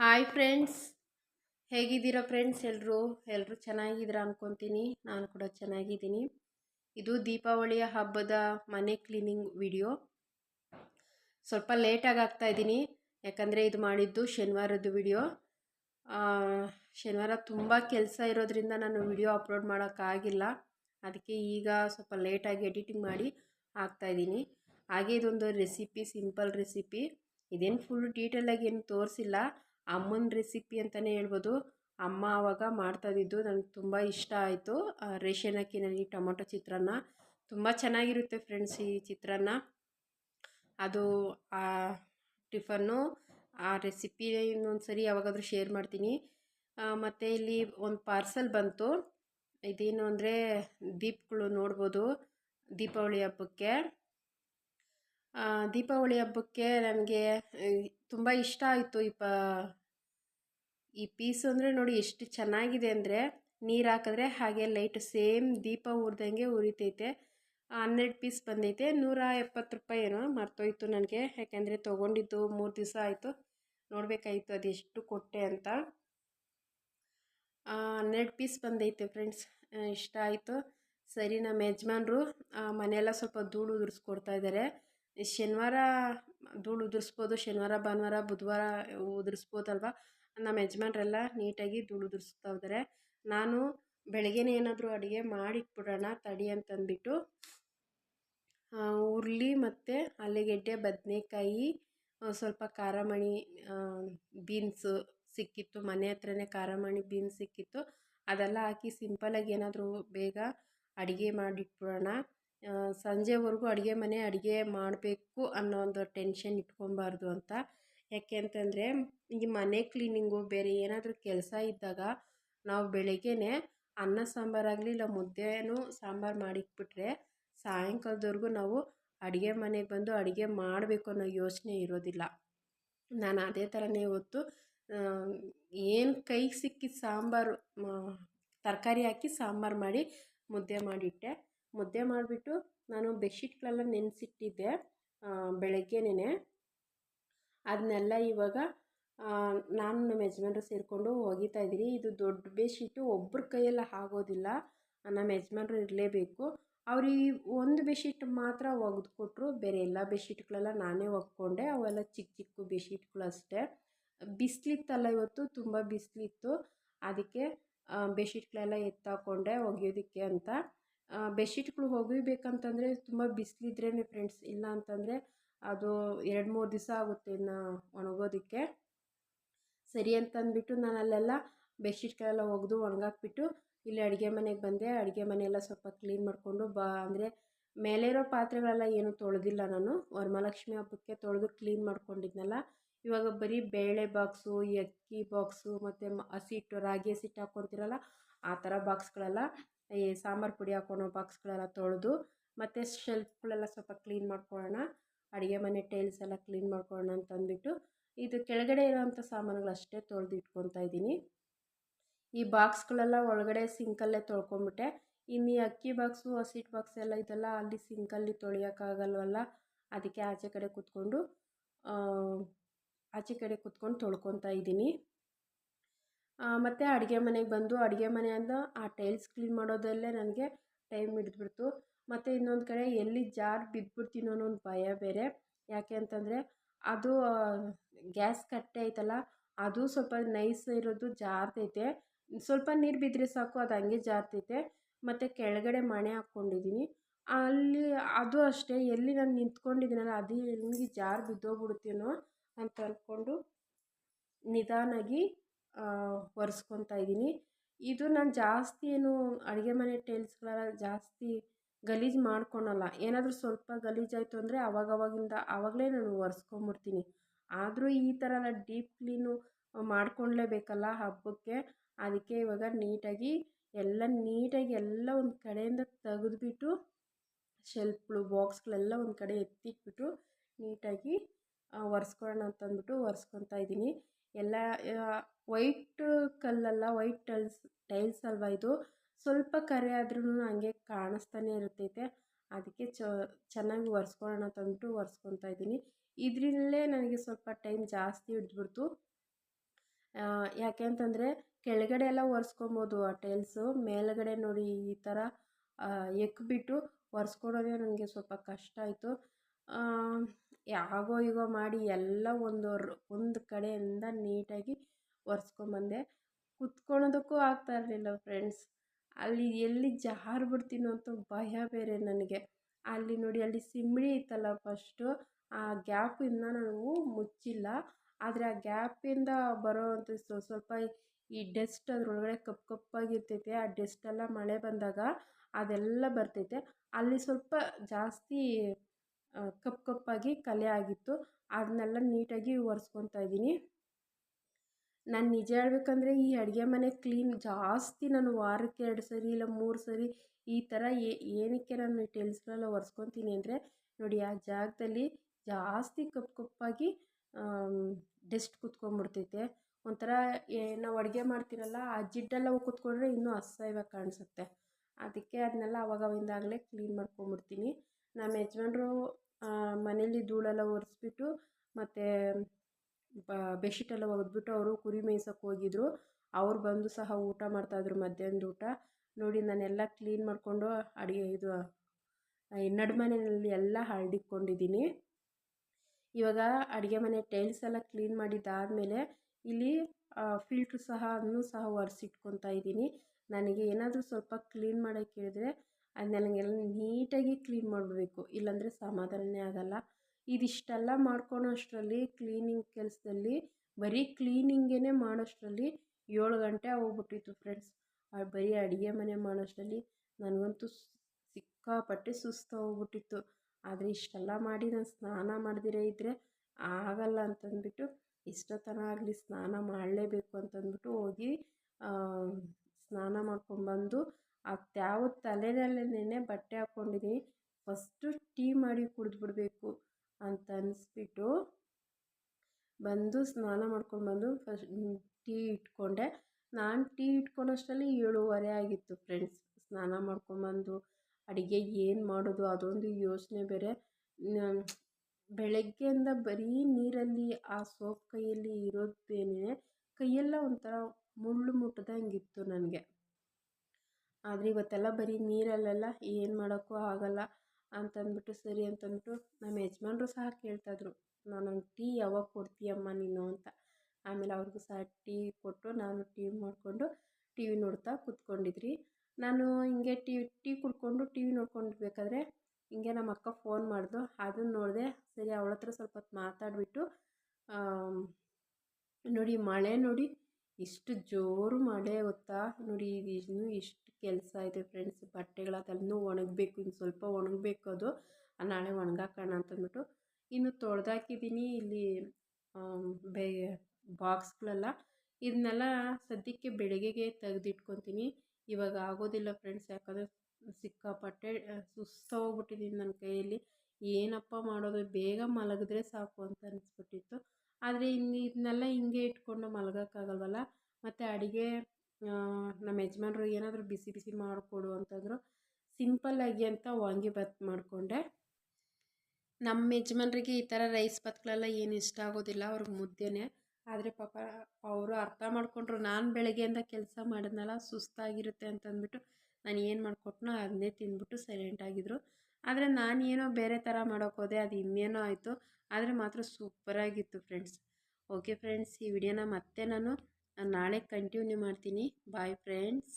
Hi friends ಹೇಗಿದ್ದೀರಾ friends ಎಲ್ಲರೂ ಎಲ್ಲರೂ ಚೆನ್ನಾಗಿದ್ದೀರಾ ಅಂದ್ಕೊತೀನಿ ನಾನು ಕೂಡ ಚೆನ್ನಾಗಿದ್ದೀನಿ. ಇದು ದೀಪಾವಳಿಯ ಹಬ್ಬದ ಮನೆ ಕ್ಲೀನಿಂಗ್ ವಿಡಿಯೋ ಸ್ವಲ್ಪ ಲೇಟಾಗಿ ಆಗ್ತಾ ಇದ್ದೀನಿ. ಯಾಕಂದರೆ ಇದು ಮಾಡಿದ್ದು ಶನಿವಾರದ ವಿಡಿಯೋ ಶನಿವಾರ ತುಂಬ ಕೆಲಸ ಇರೋದ್ರಿಂದ ನಾನು ವಿಡಿಯೋ ಅಪ್ಲೋಡ್ ಮಾಡೋಕ್ಕಾಗಿಲ್ಲ ಅದಕ್ಕೆ ಈಗ ಸ್ವಲ್ಪ ಲೇಟಾಗಿ ಎಡಿಟಿಂಗ್ ಮಾಡಿ ಹಾಕ್ತಾಯಿದ್ದೀನಿ ಹಾಗೆ ಇದೊಂದು ರೆಸಿಪಿ ಸಿಂಪಲ್ ರೆಸಿಪಿ ಇದೇನು ಫುಲ್ ಡೀಟೇಲಾಗಿ ಏನು ತೋರಿಸಿಲ್ಲ. ಅಮ್ಮನ ರೆಸಿಪಿ ಅಂತಲೇ ಹೇಳ್ಬೋದು. ಅಮ್ಮ ಆವಾಗ ಮಾಡ್ತಾಯಿದ್ದು ನನಗೆ ತುಂಬ ಇಷ್ಟ ಆಯಿತು. ರೇಷನ್ ಅಕ್ಕಿನಲ್ಲಿ ಟೊಮೊಟೊ ಚಿತ್ರಾನ್ನ ತುಂಬ ಚೆನ್ನಾಗಿರುತ್ತೆ ಫ್ರೆಂಡ್ಸ್ ಈ ಚಿತ್ರಾನ್ನ. ಅದು ಆ ಟಿಫನ್ನು, ಆ ರೆಸಿಪಿ ಇನ್ನೊಂದು ಸರಿ ಯಾವಾಗಾದರೂ ಶೇರ್ ಮಾಡ್ತೀನಿ. ಮತ್ತು ಇಲ್ಲಿ ಒಂದು ಪಾರ್ಸಲ್ ಬಂತು. ಇದೇನು ಅಂದರೆ ದೀಪಗಳು ನೋಡ್ಬೋದು ದೀಪಾವಳಿ ಹಬ್ಬಕ್ಕೆ. ದೀಪಾವಳಿ ಹಬ್ಬಕ್ಕೆ ನನಗೆ ತುಂಬ ಇಷ್ಟ ಆಯಿತು ಈ ಪ ಈ ಪೀಸು ಅಂದರೆ ನೋಡಿ ಎಷ್ಟು ಚೆನ್ನಾಗಿದೆ ಅಂದರೆ ನೀರು ಹಾಕಿದ್ರೆ ಹಾಗೆ ಲೈಟ್ ಸೇಮ್ ದೀಪ ಉರಿದಂಗೆ ಉರಿತೈತೆ. ಹನ್ನೆರಡು ಪೀಸ್ ಬಂದೈತೆ. ನೂರ ಎಪ್ಪತ್ತು ರೂಪಾಯಿ ಏನೋ ಮರ್ತೋಯ್ತು ನನಗೆ. ಯಾಕೆಂದರೆ ತೊಗೊಂಡಿದ್ದು ಮೂರು ದಿವಸ ಆಯಿತು. ನೋಡಬೇಕಾಯ್ತು ಅದು ಎಷ್ಟು ಕೊಟ್ಟೆ ಅಂತ. ಹನ್ನೆರಡು ಪೀಸ್ ಬಂದೈತೆ ಫ್ರೆಂಡ್ಸ್. ಇಷ್ಟ ಆಯಿತು. ಸರಿ, ನಮ್ಮ ಯಜಮಾನ್ರು ಮನೆಯೆಲ್ಲ ಸ್ವಲ್ಪ ಧೂಳು ಉದುರಿಸ್ಕೊಡ್ತಾ ಇದ್ದಾರೆ ಶನಿವಾರ ಧೂಳು ಉದುರಿಸ್ಬೋದು, ಶನಿವಾರ, ಭಾನುವಾರ, ಬುಧವಾರ ಉದುರಿಸ್ಬೋದಲ್ವ? ನಮ್ಮ ಯಜಮಾನ್ರೆಲ್ಲ ನೀಟಾಗಿ ಧೂಳು ಉದುರಿಸ್ತಾ ಇದ್ದಾರೆ. ನಾನು ಬೆಳಗ್ಗೆನೇ ಏನಾದರೂ ಅಡುಗೆ ಮಾಡಿಟ್ಬಿಡೋಣ, ತಡಿ ಅಂತಂದ್ಬಿಟ್ಟು ಉರುಳಿ ಮತ್ತು ಆಲೂಗೆಡ್ಡೆ, ಬದನೇಕಾಯಿ ಸ್ವಲ್ಪ ಖಾರಮಣಿ ಬೀನ್ಸು ಸಿಕ್ಕಿತ್ತು. ಮನೆ ಹತ್ರನೇ ಖಾರಮಣಿ, ಬೀನ್ಸ್ ಸಿಕ್ಕಿತ್ತು. ಅದೆಲ್ಲ ಹಾಕಿ ಸಿಂಪಲಾಗಿ ಏನಾದರೂ ಬೇಗ ಅಡುಗೆ ಮಾಡಿಟ್ಬಿಡೋಣ. ಸಂಜೆವರೆಗೂ ಅಡುಗೆ ಮನೆ ಅಡುಗೆ ಮಾಡಬೇಕು ಅನ್ನೋ ಒಂದು ಟೆನ್ಷನ್ ಇಟ್ಕೊಬಾರ್ದು ಅಂತ. ಯಾಕೆ ಅಂತಂದರೆ, ಈ ಮನೆ ಕ್ಲೀನಿಂಗು ಬೇರೆ ಏನಾದರೂ ಕೆಲಸ ಇದ್ದಾಗ ನಾವು ಬೆಳಗ್ಗೆನೇ ಅನ್ನ ಸಾಂಬಾರಾಗಲಿ ಇಲ್ಲ ಮುದ್ದೆನೂ ಸಾಂಬಾರು ಮಾಡಿಟ್ಬಿಟ್ರೆ ಸಾಯಂಕಾಲದವರೆಗೂ ನಾವು ಅಡುಗೆ ಮನೆಗೆ ಬಂದು ಅಡುಗೆ ಮಾಡಬೇಕು ಅನ್ನೋ ಯೋಚನೆ ಇರೋದಿಲ್ಲ. ನಾನು ಅದೇ ಥರನೇ ಇವತ್ತು ಏನು ಕೈಗೆ ಸಿಕ್ಕಿದ ಸಾಂಬಾರು ತರಕಾರಿ ಹಾಕಿ ಸಾಂಬಾರು ಮಾಡಿ ಮುದ್ದೆ ಮಾಡಿಟ್ಟೆ. ಮುದ್ದೆ ಮಾಡಿಬಿಟ್ಟು ನಾನು ಬೆಡ್ಶೀಟ್ಗಳೆಲ್ಲ ನೆನೆಸಿಟ್ಟಿದ್ದೆ ಬೆಳಗ್ಗೆನೇ ಅದನ್ನೆಲ್ಲ ಇವಾಗ ನಾನು ನಮ್ಮ ಯಜಮಾನ್ರು ಸೇರಿಕೊಂಡು ಒಗಿತಾ ಇದ್ದೀನಿ ಇದು ದೊಡ್ಡ ಬೆಡ್ಶೀಟು ಒಬ್ಬರ ಕೈಯೆಲ್ಲ ಆಗೋದಿಲ್ಲ. ನಮ್ಮ ಯಜಮಾನ್ರು ಇರಲೇಬೇಕು. ಅವ್ರಿಗೆ ಒಂದು ಬೆಡ್ಶೀಟ್ ಮಾತ್ರ ಒಗೆದು ಕೊಟ್ಟರು ಬೇರೆ ಎಲ್ಲ ಬೆಡ್ಶೀಟ್ಗಳೆಲ್ಲ ನಾನೇ ಒಗ್ಕೊಂಡೆ. ಅವೆಲ್ಲ ಚಿಕ್ಕ ಚಿಕ್ಕ ಬೆಡ್ಶೀಟ್ಗಳು ಅಷ್ಟೇ ಬಿಸಿಲಿತ್ತಲ್ಲ ಇವತ್ತು, ತುಂಬ ಬಿಸಿಲಿತ್ತು. ಅದಕ್ಕೆ ಬೆಡ್ಶೀಟ್ಗಳೆಲ್ಲ ಎತ್ತಾಕೊಂಡೆ ಒಗೆಯೋದಕ್ಕೆ ಅಂತ. ಬೆಡ್ಶೀಟ್ಗಳು ಒಗಿಬೇಕಂತಂದರೆ ತುಂಬ ಬಿಸಿಲಿದ್ರೇ ಫ್ರೆಂಡ್ಸ್, ಇಲ್ಲ ಅಂತಂದರೆ ಅದು ಎರಡು ಮೂರು ದಿವಸ ಆಗುತ್ತೆ ಇನ್ನು ಒಣಗೋದಕ್ಕೆ. ಸರಿ ಅಂತಂದ್ಬಿಟ್ಟು ನಾನು ಅಲ್ಲೆಲ್ಲ ಬೆಡ್ಶೀಟ್ಗಳೆಲ್ಲ ಒಗೆದು ಒಣಗಾಕ್ಬಿಟ್ಟು ಇಲ್ಲಿ ಅಡುಗೆ ಮನೆಗೆ ಬಂದೆ. ಅಡುಗೆ ಮನೆಯೆಲ್ಲ ಸ್ವಲ್ಪ ಕ್ಲೀನ್ ಮಾಡಿಕೊಂಡು ಬಾ, ಅಂದರೆ ಮೇಲೆ ಇರೋ ಪಾತ್ರೆಗಳೆಲ್ಲ ಏನು ತೊಳೆದಿಲ್ಲ ನಾನು. ವರಮಹಾಲಕ್ಷ್ಮಿ ಹಬ್ಬಕ್ಕೆ ತೊಳೆದು ಕ್ಲೀನ್ ಮಾಡ್ಕೊಂಡಿದ್ನಲ್ಲ, ಇವಾಗ ಬರೀ ಬೇಳೆ ಬಾಕ್ಸು ಈ ಅಕ್ಕಿ ಬಾಕ್ಸು, ಮತ್ತು ಹಸಿಟ್ಟು ರಾಗಿ ಹಸಿಟ್ಟು ಹಾಕ್ಕೊತಿರಲ್ಲ ಆ ಥರ ಬಾಕ್ಸ್ಗಳೆಲ್ಲ ಈ ಸಾಂಬಾರು ಪುಡಿ ಹಾಕ್ಕೊಳೋ ಬಾಕ್ಸ್ಗಳೆಲ್ಲ ತೊಳೆದು ಮತ್ತು ಶೆಲ್ಫ್ಗಳೆಲ್ಲ ಸ್ವಲ್ಪ ಕ್ಲೀನ್ ಮಾಡ್ಕೊಳ್ಳೋಣ. ಅಡುಗೆ ಮನೆ ಟೈಲ್ಸ್ ಎಲ್ಲ ಕ್ಲೀನ್ ಮಾಡ್ಕೊಳ್ಳೋಣ ಅಂತ ಅಂದ್ಬಿಟ್ಟು ಇದು ಕೆಳಗಡೆ ಇರೋವಂಥ ಸಾಮಾನುಗಳಷ್ಟೇ ತೊಳೆದು ಇಟ್ಕೊತಾ ಇದ್ದೀನಿ. ಈ ಬಾಕ್ಸ್ಗಳೆಲ್ಲ ಒಳಗಡೆ ಸಿಂಕಲ್ಲೇ ತೊಳ್ಕೊಂಬಿಟ್ಟೆ. ಇನ್ನು ಈ ಅಕ್ಕಿ ಬಾಕ್ಸು ಹಸಿಟ್ಟು ಬಾಕ್ಸ್ ಎಲ್ಲ ಇದೆಲ್ಲ ಅಲ್ಲಿ ಸಿಂಕಲ್ಲಿ ತೊಳೆಯೋಕ್ಕಾಗಲ್ವಲ್ಲ? ಅದಕ್ಕೆ ಆಚೆ ಕಡೆ ಕೂತ್ಕೊಂಡು ಆಚೆ ಕಡೆ ಕೂತ್ಕೊಂಡು ತೊಳ್ಕೊತಾ ಇದ್ದೀನಿ. ಮತ್ತು ಅಡುಗೆ ಮನೆಗೆ ಬಂದು ಅಡುಗೆ ಮನೆಯಿಂದ ಆ ಟೈಲ್ಸ್ ಕ್ಲೀನ್ ಮಾಡೋದರಲ್ಲೇ ನನಗೆ ಟೈಮ್ ಹಿಡಿದ್ಬಿಡ್ತು. ಮತ್ತು ಇನ್ನೊಂದು ಕಡೆ ಎಲ್ಲಿ ಜಾರ್ ಬಿದ್ದುಬಿಡ್ತೀನೋ ಅನ್ನೋ ಒಂದು ಭಯ ಬೇರೆ. ಯಾಕೆ ಅಂತಂದರೆ ಅದು ಗ್ಯಾಸ್ ಕಟ್ಟೆ ಐತಲ್ಲ, ಅದು ಸ್ವಲ್ಪ ನೈಸ್ ಇರೋದು ಜಾರ್ತೈತೆ ಸ್ವಲ್ಪ ನೀರು ಬಿದ್ದರೆ ಸಾಕು, ಅದು ಹಂಗೆ ಜಾರ್ತೈತೆ ಮತ್ತು ಕೆಳಗಡೆ ಮಣೆ ಹಾಕ್ಕೊಂಡಿದ್ದೀನಿ ಅಲ್ಲಿ, ಅದು ಅಷ್ಟೇ, ಎಲ್ಲಿ ನಾನು ನಿಂತ್ಕೊಂಡಿದ್ದೀನಲ್ಲ ಅದು ಹೆಂಗೆ ಜಾರ್ ಬಿದ್ದೋಗ್ಬಿಡುತ್ತೇನೋ ಅಂತ ಅಂದ್ಕೊಂಡು ನಿಧಾನಾಗಿ ಒರೆಸ್ಕೊತಾ ಇದ್ದೀನಿ. ಇದು ನಾನು ಜಾಸ್ತಿ ಏನು ಅಡುಗೆ ಮನೆ ಟೈಲ್ಸ್ಗಳೆಲ್ಲ ಜಾಸ್ತಿ ಗಲೀಜು ಮಾಡ್ಕೊಳಲ್ಲ. ಏನಾದರೂ ಸ್ವಲ್ಪ ಗಲೀಜಾಯಿತು ಅಂದರೆ ಆವಾಗವಾಗಿಂದ ಆವಾಗಲೇ ನಾನು ಒರೆಸ್ಕೊಂಬಿಡ್ತೀನಿ. ಆದರೂ ಈ ಥರ ಎಲ್ಲ ಡೀಪ್ ಕ್ಲೀನು ಮಾಡ್ಕೊಳ್ಲೇಬೇಕಲ್ಲ ಹಬ್ಬಕ್ಕೆ. ಅದಕ್ಕೆ ಇವಾಗ ನೀಟಾಗಿ ಎಲ್ಲ ನೀಟಾಗಿ ಎಲ್ಲ ಒಂದು ಕಡೆಯಿಂದ ತೆಗೆದುಬಿಟ್ಟು ಶೆಲ್ಫ್ಗಳು, ಬಾಕ್ಸ್ಗಳೆಲ್ಲ ಒಂದು ಕಡೆ ಎತ್ತಿಟ್ಬಿಟ್ಟು ನೀಟಾಗಿ ಒರೆಸ್ಕೊಳ್ಳೋಣ ಅಂತಂದ್ಬಿಟ್ಟು ಒರೆಸ್ಕೊತಾ ಇದ್ದೀನಿ. ಎಲ್ಲ ವೈಟ್ ಕಲ್ಲಲ್ಲ ವೈಟ್ ಟೈಲ್ಸ್ ಟೈಲ್ಸ್ ಅಲ್ವಾ ಇದು? ಸ್ವಲ್ಪ ಕರೆ ಆದ್ರೂ ಹಂಗೆ ಕಾಣಿಸ್ತಾನೆ ಇರ್ತೈತೆ. ಅದಕ್ಕೆ ಚ, ಚೆನ್ನಾಗಿ ಒರೆಸ್ಕೊಳ್ಳೋಣ ಅಂತಂದ್ಬಿಟ್ಟು ಒರೆಸ್ಕೊತಾ ಇದ್ದೀನಿ. ಇದರಲ್ಲೇ ನನಗೆ ಸ್ವಲ್ಪ ಟೈಮ್ ಜಾಸ್ತಿ ಹಿಡಿದ್ಬಿಡ್ತು. ಯಾಕೆ ಅಂತಂದರೆ ಕೆಳಗಡೆ ಎಲ್ಲ ಒರೆಸ್ಕೊಬೋದು ಆ ಟೈಲ್ಸು ಮೇಲುಗಡೆ ನೋಡಿ ಈ ಥರ ಎಕ್ಬಿಟ್ಟು ಒರೆಸ್ಕೊಡೋದೇ ನನಗೆ ಸ್ವಲ್ಪ ಕಷ್ಟ ಆಯಿತು. ಯಾಗೋ ಹೀಗೋ ಮಾಡಿ ಎಲ್ಲ ಒಂದು ಒಂದು ಕಡೆಯಿಂದ ನೀಟಾಗಿ ಒರೆಸ್ಕೊಂಬಂದೆ ಕುತ್ಕೊಳೋದಕ್ಕೂ ಆಗ್ತಾ ಇರಲಿಲ್ಲ ಫ್ರೆಂಡ್ಸ್ ಅಲ್ಲಿ ಎಲ್ಲಿ ಜಾರು ಬಿಡ್ತೀನೋ ಅಂತ ಭಯ ಬೇರೆ ನನಗೆ. ಅಲ್ಲಿ ನೋಡಿ, ಅಲ್ಲಿ ಸಿಂಬಳಿ ಇತ್ತಲ್ಲ ಫಸ್ಟು ಆ ಗ್ಯಾಪಿಂದ ನಾನು ಮುಚ್ಚಿಲ್ಲ. ಆದರೆ ಆ ಗ್ಯಾಪಿಂದ ಬರೋವಂಥ ಸ್ವಲ್ಪ ಈ ಡಸ್ಟ್ ಅದರೊಳಗಡೆ ಕಪ್ಪು ಕಪ್ಪಾಗಿರ್ತೈತೆ. ಆ ಡಸ್ಟೆಲ್ಲ ಮಳೆ ಬಂದಾಗ ಅದೆಲ್ಲ ಬರ್ತೈತೆ ಅಲ್ಲಿ ಸ್ವಲ್ಪ ಜಾಸ್ತಿ ಕಪ್ಪು ಕಪ್ಪಾಗಿ ಕಲೆ ಆಗಿತ್ತು. ಅದನ್ನೆಲ್ಲ ನೀಟಾಗಿ ಒರೆಸ್ಕೊತಾ ಇದ್ದೀನಿ. ನಾನು ನಿಜ ಹೇಳ್ಬೇಕಂದ್ರೆ ಈ ಅಡುಗೆ ಮನೆ ಕ್ಲೀನ್ ಜಾಸ್ತಿ ನಾನು ವಾರಕ್ಕೆ ಎರಡು ಸರಿ ಇಲ್ಲ ಮೂರು ಸರಿ ಈ ಥರ ಏನಕ್ಕೆ ನಾನು ಟೈಲ್ಸ್ಗಳೆಲ್ಲ ಒರೆಸ್ಕೊತೀನಿ ಅಂದರೆ ನೋಡಿ ಆ ಜಾಗದಲ್ಲಿ ಜಾಸ್ತಿ ಕಪ್ಪು ಕಪ್ಪಾಗಿ ಡಸ್ಟ್ ಕುತ್ಕೊಂಡ್ಬಿಡ್ತೈತೆ ಒಂಥರ ನಾವು ಅಡುಗೆ ಮಾಡ್ತೀರಲ್ಲ ಆ ಜಿಡ್ಡೆಲ್ಲ ಕುತ್ಕೊಂಡ್ರೆ ಇನ್ನೂ ಅಸಹ್ಯವಾಗಿ ಕಾಣಿಸುತ್ತೆ. ಅದಕ್ಕೆ ಅದನ್ನೆಲ್ಲ ಅವಾಗವಾಗಿಂದಾಗಲೇ ಕ್ಲೀನ್ ಮಾಡ್ಕೊಂಬಿಡ್ತೀನಿ. ನಮ್ಮ ಯಜಮಾನ್ರು ಮನೇಲಿ ಧೂಳೆಲ್ಲ ಒರೆಸ್ಬಿಟ್ಟು ಮತ್ತು ಬೆಡ್ಶೀಟೆಲ್ಲ ಒಗೆದ್ಬಿಟ್ಟು ಅವರು ಕುರಿ ಮೇಯ್ಸೋಕೆ ಹೋಗಿದ್ರು. ಅವ್ರು ಬಂದು ಸಹ ಊಟ ಮಾಡ್ತಾಯಿದ್ರು ಮಧ್ಯಾಹ್ನದ ಊಟ. ನೋಡಿ, ನಾನೆಲ್ಲ ಕ್ಲೀನ್ ಮಾಡಿಕೊಂಡು ಅಡುಗೆ ಇದು ನಡುಮನೆಯಲ್ಲಿ ಎಲ್ಲ ಹರಡಿಕೊಂಡಿದ್ದೀನಿ ಇವಾಗ ಅಡುಗೆ ಮನೆ ಟೈಲ್ಸ್ ಎಲ್ಲ ಕ್ಲೀನ್ ಮಾಡಿದ್ದಾದಮೇಲೆ ಇಲ್ಲಿ ಫಿಲ್ಟ್ರ್ ಸಹ ಅದನ್ನು ಸಹ ಒರೆಸಿಟ್ಕೊತಾ ಇದ್ದೀನಿ. ನನಗೆ ಏನಾದರೂ ಸ್ವಲ್ಪ ಕ್ಲೀನ್ ಮಾಡೋಕ್ಕೆ ಹೇಳಿದ್ರೆ ಅದನ್ನೆಲ್ಲ ನೀಟಾಗಿ ಕ್ಲೀನ್ ಮಾಡಬೇಕು. ಇಲ್ಲಾಂದರೆ ಸಮಾಧಾನನೇ ಆಗಲ್ಲ. ಇದಿಷ್ಟೆಲ್ಲ ಮಾಡ್ಕೊಳೋ ಅಷ್ಟರಲ್ಲಿ ಕ್ಲೀನಿಂಗ್ ಕೆಲಸದಲ್ಲಿ ಬರೀ ಕ್ಲೀನಿಂಗೇ ಮಾಡೋಷ್ಟರಲ್ಲಿ ಏಳು ಗಂಟೆ ಹೋಗ್ಬಿಟ್ಟಿತ್ತು ಫ್ರೆಂಡ್ಸ್. ಬರೀ ಅಡುಗೆ ಮನೆ ಮಾಡೋಷ್ಟರಲ್ಲಿ ನನಗಂತೂ ಸಿಕ್ಕಾಪಟ್ಟೆ ಸುಸ್ತು ಹೋಗ್ಬಿಟ್ಟಿತ್ತು ಆದರೆ ಇಷ್ಟೆಲ್ಲ ಮಾಡಿ ನಾನು ಸ್ನಾನ ಮಾಡದಿರೇ ಇದ್ದರೆ ಆಗಲ್ಲ ಅಂತಂದ್ಬಿಟ್ಟು ಇಷ್ಟೊತ್ತನ ಆಗಲಿ ಸ್ನಾನ ಮಾಡಲೇಬೇಕು ಅಂತಂದ್ಬಿಟ್ಟು ಹೋಗಿ ಸ್ನಾನ ಮಾಡ್ಕೊಂಬಂದು ಅದ್ಯಾವ ತಲೆನಲ್ಲೇನೆ ಬಟ್ಟೆ ಹಾಕ್ಕೊಂಡಿದ್ದೀನಿ ಫಸ್ಟು ಟೀ ಮಾಡಿ ಕುಡಿದ್ಬಿಡ್ಬೇಕು ಅಂತ ಅನಿಸ್ಬಿಟ್ಟು ಬಂದು ಸ್ನಾನ ಮಾಡ್ಕೊಂಡು ಬಂದು ಫಸ್ಟ್ ಟೀ ಇಟ್ಕೊಂಡೆ. ನಾನು ಟೀ ಇಟ್ಕೊಳೋಷ್ಟರಲ್ಲಿ ಏಳುವರೆ ಆಗಿತ್ತು ಫ್ರೆಂಡ್ಸ್ ಸ್ನಾನ ಮಾಡ್ಕೊಂಬಂದು ಅಡುಗೆ ಏನು ಮಾಡೋದು ಅದೊಂದು ಯೋಚನೆ ಬೇರೆ. ಬೆಳಗ್ಗೆಯಿಂದ ಬರೀ ನೀರಲ್ಲಿ ಆ ಸೋಪ್ ಕೈಯಲ್ಲಿ ಇರೋದೇನೆ ಕೈಯೆಲ್ಲ ಒಂಥರ ಮುಳ್ಳು ಮುಟ್ಟದಂಗಿತ್ತು ನನಗೆ. ಆದರೆ ಇವತ್ತೆಲ್ಲ ಬರೀ ನೀರಲ್ಲೆಲ್ಲ ಏನು ಮಾಡೋಕ್ಕೂ ಆಗೋಲ್ಲ ಅಂತಂದ್ಬಿಟ್ಟು, ಸರಿ ಅಂತಂದ್ಬಿಟ್ಟು ನಮ್ಮ ಯಜಮಾನ್ರು ಸಹ ಕೇಳ್ತಾಯಿದ್ರು ನಾನು ಟೀ ಯಾವಾಗ ಕೊಡ್ತೀಯಮ್ಮ ನೀನು? ಅಂತ. ಆಮೇಲೆ ಅವ್ರಿಗೂ ಸಹ ಟೀ ಕೊಟ್ಟು ನಾನು ಟೀ ಮಾಡಿಕೊಂಡು ಟಿ ವಿ ನೋಡ್ತಾ ಕೂತ್ಕೊಂಡಿದ್ರಿ. ನಾನು ಹಿಂಗೆ ಟಿ, ಟೀ ಕುಡ್ಕೊಂಡು ಟಿ ವಿ ನೋಡ್ಕೊಂಡಿರ್ಬೇಕಾದ್ರೆ ಹಿಂಗೆ ನಮ್ಮ ಅಕ್ಕ ಫೋನ್ ಮಾಡಿದ್ರು ಅದನ್ನು ನೋಡಿದೆ ಸರಿ ಅವಳ ಹತ್ರ ಸ್ವಲ್ಪ ಹೊತ್ತು ಮಾತಾಡಿಬಿಟ್ಟು ನೋಡಿ ಮಳೆ ನೋಡಿ ಎಷ್ಟು ಜೋರು ಮಳೆ ಗೊತ್ತಾ? ನೋಡಿ ಇನ್ನೂ ಎಷ್ಟು ಕೆಲಸ ಇದೆ ಫ್ರೆಂಡ್ಸ್ ಬಟ್ಟೆಗಳ ಒಣಗಬೇಕು, ಇನ್ನು ಸ್ವಲ್ಪ ಒಣಗಬೇಕು ಅದು. ನಾಳೆ ಒಣಗಾಕೋಣ ಅಂತಂದ್ಬಿಟ್ಟು ಇನ್ನು ತೊಳೆದಾಕಿದ್ದೀನಿ ಇಲ್ಲಿ ಬೇ ಬಾಕ್ಸ್ಗಳೆಲ್ಲ ಇದನ್ನೆಲ್ಲ ಸದ್ಯಕ್ಕೆ ಬೆಳಗ್ಗೆಗೆ ತೆಗೆದಿಟ್ಕೊತೀನಿ. ಇವಾಗ ಆಗೋದಿಲ್ಲ ಫ್ರೆಂಡ್ಸ್ ಯಾಕಂದರೆ ಸಿಕ್ಕಾಪಟ್ಟೆ ಸುಸ್ತಾಗೋಗ್ಬಿಟ್ಟಿದ್ದೀನಿ ನನ್ನ ಕೈಯಲ್ಲಿ. ಏನಪ್ಪ ಮಾಡೋದು, ಬೇಗ ಮಲಗಿದ್ರೆ ಸಾಕು ಅಂತ ಅನಿಸ್ಬಿಟ್ಟಿತ್ತು. ಆದರೆ ಇನ್ನು ಇದನ್ನೆಲ್ಲ ಹಿಂಗೆ ಇಟ್ಕೊಂಡು ಮಲಗೋಕ್ಕಾಗಲ್ವಲ್ಲ? ಮತ್ತು ಅಡುಗೆ ನಮ್ಮ ಯಜಮಾನ್ರು ಏನಾದರೂ ಬಿಸಿ ಬಿಸಿ ಮಾಡಿಕೊಡು ಅಂತಂದರು ಸಿಂಪಲ್ಲಾಗಿ ಅಂತ ವಾಂಗಿಬಾತ್ ಮಾಡಿಕೊಂಡೆ. ನಮ್ಮ ಯಜಮಾನ್ರಿಗೆ ಈ ಥರ ರೈಸ್ ಭಾತ್ಗಳೆಲ್ಲ ಏನು ಇಷ್ಟ ಆಗೋದಿಲ್ಲ ಅವ್ರಿಗೆ ಮುದ್ದೆನೇ. ಆದರೆ ಪಾಪ ಅವರು ಅರ್ಥ ಮಾಡಿಕೊಂಡ್ರು. ನಾನು ಬೆಳಗ್ಗೆಯಿಂದ ಕೆಲಸ ಮಾಡಿದ್ನಲ್ಲ ಸುಸ್ತಾಗಿರುತ್ತೆ ಅಂತಂದ್ಬಿಟ್ಟು ನಾನು ಏನು ಮಾಡಿಕೊಟ್ನೋ ಅದನ್ನೇ ತಿಂದ್ಬಿಟ್ಟು ಸೈಲೆಂಟಾಗಿದ್ದರು ಆದರೆ ನಾನು ಏನೋ ಬೇರೆ ಥರ ಮಾಡೋಕೆ ಹೋದೆ, ಅದು ಇನ್ನೇನೋ ಆಯಿತು. ಆದರೆ ಮಾತ್ರ ಸೂಪರಾಗಿತ್ತು ಫ್ರೆಂಡ್ಸ್ ಓಕೆ ಫ್ರೆಂಡ್ಸ್ ಈ ವಿಡಿಯೋನ ಮತ್ತೆ ನಾನು ನಾಳೆ ಕಂಟಿನ್ಯೂ ಮಾಡ್ತೀನಿ. Bye friends